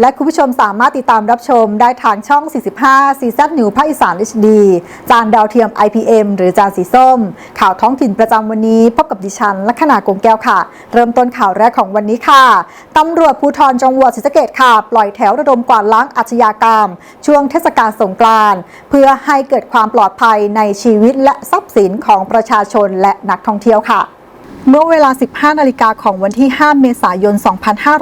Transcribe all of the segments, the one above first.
และคุณผู้ชมสามารถติดตามรับชมได้ทางช่อง 45ซีซันนิวภาคอีสาน HD จานดาวเทียม IPM หรือจานสีส้ม ข่าวท้องถิ่นประจำวันนี้ พบกับดิฉันลัคนากงแก้วค่ะ เริ่มต้นข่าวแรกของวันนี้ค่ะตำรวจภูธรจังหวัดศรีสะเกดค่ะ ปล่อยแถวระดมกวาดล้างอาชญากรรม ช่วงเทศกาลสงกรานต์เพื่อให้เกิดความปลอดภัยในชีวิตและทรัพย์สินของประชาชนและนักท่องเที่ยวค่ะ เมื่อเวลา 15 นาฬิกาของวันที่ 5 เมษายน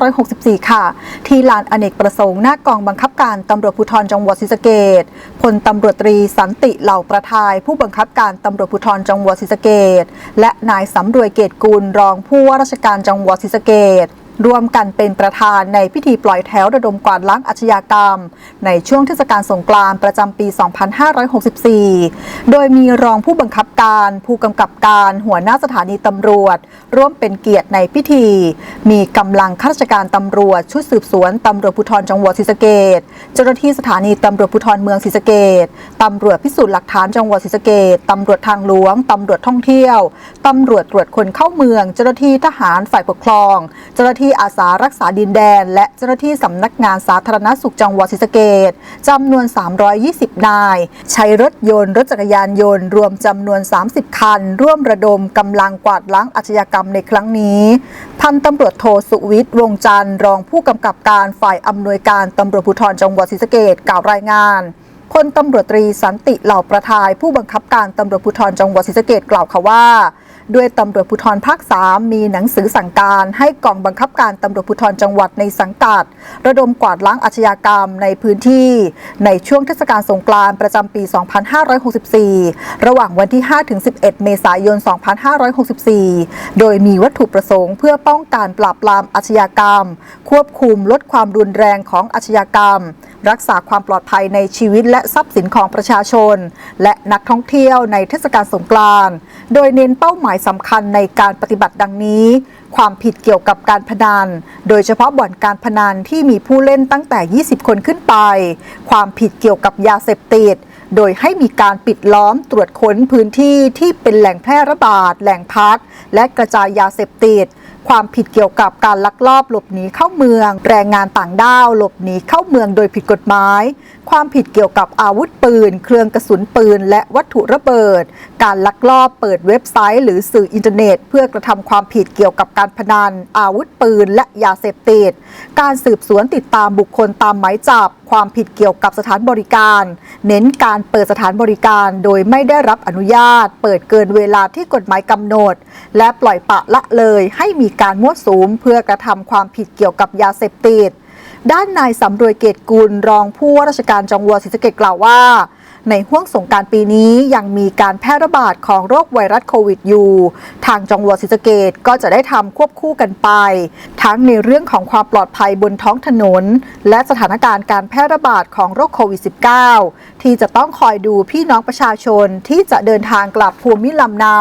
2564 ค่ะ ที่ลานอเนกประสงค์ หน้ากองบังคับการตำรวจภูธรจังหวัดศรีสะเกดพลตำรวจตรีสันติเหล่าประทาย ผู้บังคับการตำรวจภูธรจังหวัดศรีสะเกดและนายสำรวยเกตกุลรองผู้ว่าราชการจังหวัดศรีสะเกด ร่วมกันเป็นประธานในพิธีปล่อยแถวระดมกวาดล้างอาชญากรรม ในช่วงเทศกาลสงกรานต์ประจำปี 2564 โดยมีรองผู้บังคับการ ผู้กำกับการหัวหน้าสถานีตำรวจ ร่วมเป็นเกียรติในพิธี มีกำลังข้าราชการตำรวจ ชุดสืบสวนตำรวจภูธรจังหวัดศรีสะเกดเจ้าหน้าที่สถานีตำรวจภูธรเมืองศรีสะเกดตำรวจพิสูจน์หลักฐานจังหวัดศรีสะเกดตำรวจทางหลวงตำรวจท่องเที่ยวตำรวจตรวจคนเข้าเมือง เจ้าหน้าที่ทหารฝ่ายปกครอง เจ้าหน้าที่อาสารักษาดินแดน และเจ้าหน้าที่สำนักงานสาธารณสุขจังหวัดศรีสะเกดจำนวน 320 นาย ใช้รถยนต์ รถจักรยานยนต์ รวมจำนวน 30 คัน ร่วมระดมกำลังกวาดล้างอาชญากรรมในครั้งนี้พันตำรวจโทสุวิทย์วงจันทร์รองผู้กำกับการฝ่ายอำนวยการตำรวจภูธรจังหวัดศรีสะเกดกล่าวรายงาน พลตำรวจตรีสันติเหล่าประทาย ผู้บังคับการตำรวจภูธรจังหวัดศรีสะเกดกล่าวค่ะว่า ด้วยตำรวจภูธรภาค 3 มีหนังสือสั่งการให้กองบังคับการตำรวจภูธรจังหวัดในสังกัด ระดมกวาดล้างอาชญากรรมในพื้นที่ ในช่วงเทศกาลสงกรานต์ประจำปี 2564 ระหว่างวันที่ 5-11 เมษายน 2564 โดยมีวัตถุประสงค์เพื่อป้องกันปราบปรามอาชญากรรม ควบคุมลดความรุนแรงของอาชญากรรม รักษาความปลอดภัยในชีวิตและทรัพย์สินของประชาชน และนักท่องเที่ยวในเทศกาลสงกรานต์โดยเน้นเป้าหมายสำคัญในการปฏิบัติดังนี้ ความผิดเกี่ยวกับการพนัน โดยเฉพาะบ่อนการพนันที่มีผู้เล่นตั้งแต่ 20 คนขึ้นไป ความผิดเกี่ยวกับยาเสพติดโดยให้มีการปิดล้อมตรวจค้นพื้นที่ที่เป็นแหล่งแพร่ระบาด แหล่งพัก และกระจายยาเสพติด ความผิดเกี่ยวกับการลักลอบหลบหนีเข้าเมือง แรงงานต่างด้าวหลบหนีเข้าเมืองโดยผิดกฎหมาย ความผิดเกี่ยวกับอาวุธปืน เครื่องกระสุนปืน และวัตถุระเบิด การลักลอบเปิดเว็บไซต์ หรือสื่ออินเทอร์เน็ต เพื่อกระทำความผิดเกี่ยวกับการพนัน อาวุธปืน และยาเสพติด การสืบสวนติดตามบุคคลตามหมายจับ ความผิดเกี่ยวกับสถานบริการ เน้นการเปิดสถานบริการโดยไม่ได้รับอนุญาต เปิดเกินเวลาที่กฎหมายกำหนด และปล่อยปะละเลยให้มีการมั่วสุมเพื่อกระทำความผิดเกี่ยวกับยาเสพติด ด้านนายสำรวยเกตกุลรองผู้ว่าราชการจังหวัดศรีสะเกษกล่าวว่า ในห้วงสงกรารปีนี้ยังมีการแพร่ระบาดของโรคไวรัสโควิดอยู่ ทางจังหวัดศรีสะเกษก็จะได้ทำควบคู่กันไป ทั้งในเรื่องของความปลอดภัยบนท้องถนน และสถานการณ์การแพร่ระบาดของโรคโควิด -19 ที่จะต้องคอยดูพี่น้องประชาชนที่จะเดินทางกลับภูมิลำเนา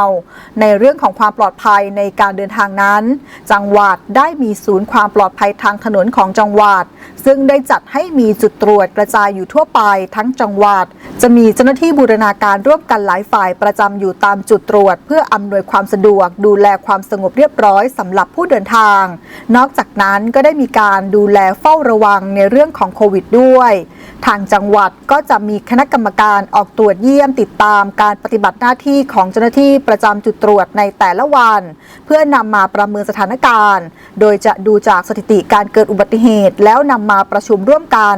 ในเรื่องของความปลอดภัยในการเดินทางนั้น จังหวัดได้มีศูนย์ความปลอดภัยทางถนนของจังหวัด ซึ่งได้จัดให้มีจุดตรวจกระจายอยู่ทั่วไปทั้งจังหวัด จะมีเจ้าหน้าที่บูรณาการร่วมกันหลายฝ่ายประจำอยู่ตามจุดตรวจ เพื่ออำนวยความสะดวก ดูแลความสงบเรียบร้อยสำหรับผู้เดินทาง นอกจากนั้นก็ได้มีการดูแลเฝ้าระวังในเรื่องของโควิดด้วย ทางจังหวัดก็จะมีคณะกรรมการออกตรวจเยี่ยมติดตามการปฏิบัติหน้าที่ของเจ้าหน้าที่ประจำจุดตรวจในแต่ละวัน เพื่อนำมาประเมินสถานการณ์ โดยจะดูจากสถิติการเกิดอุบัติเหตุ แล้วนำมาประชุมร่วมกัน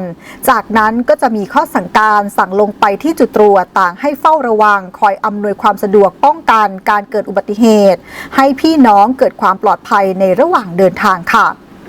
จากนั้นก็จะมีข้อสั่งการสั่งลงไปที่จุดตรวจต่างให้เฝ้าระวัง คอยอำนวยความสะดวกป้องกันการเกิดอุบัติเหตุ ให้พี่น้องเกิดความปลอดภัยในระหว่างเดินทางค่ะ